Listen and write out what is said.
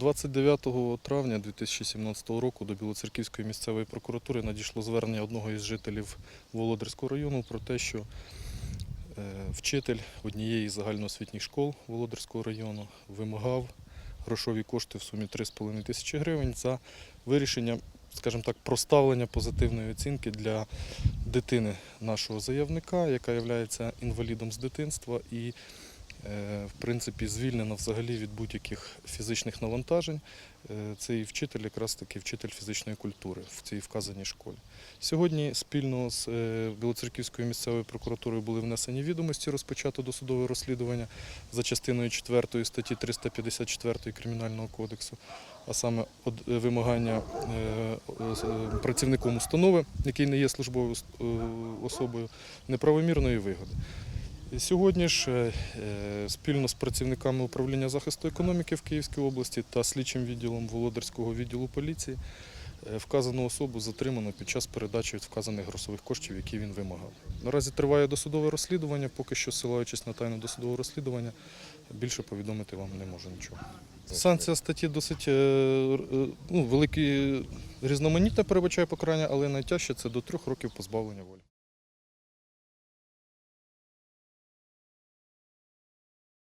29 травня 2017 року до Білоцерківської місцевої прокуратури надійшло звернення одного із жителів Володарського району про те, що е, вчитель однієї з загальноосвітніх школ Володарського району вимагав грошові кошти в сумі 3,5 тисячі гривень за вирішення, скажімо так, проставлення позитивної оцінки для дитини нашого заявника, яка є інвалідом з дитинства і в принципі звільнена взагалі від будь-яких фізичних навантажень. Е, Цей вчитель якраз таки вчитель фізичної культури в цій вказаній школі. Сьогодні спільно з е, Білоцерківською місцевою прокуратурою були внесені відомості, розпочато досудове розслідування за частиною 4 статті 354 Кримінального кодексу, а саме е, вимагання е, е, працівником установи, який не є службовою е, особою, неправомірної вигоди. Сьогодні ж е, е, спільно з працівниками управління захисту економіки в Київській області та слідчим відділом Володарського відділу поліції е, вказану особу затримано під час передачі від вказаних грошових коштів, які він вимагав. Наразі триває досудове розслідування, поки що ссилаючись на тайну досудового розслідування, більше повідомити вам не можу нічого. Санкція статті досить ну, великі різноманітне передбачає покарання, але найтяжче це до трьох років позбавлення волі.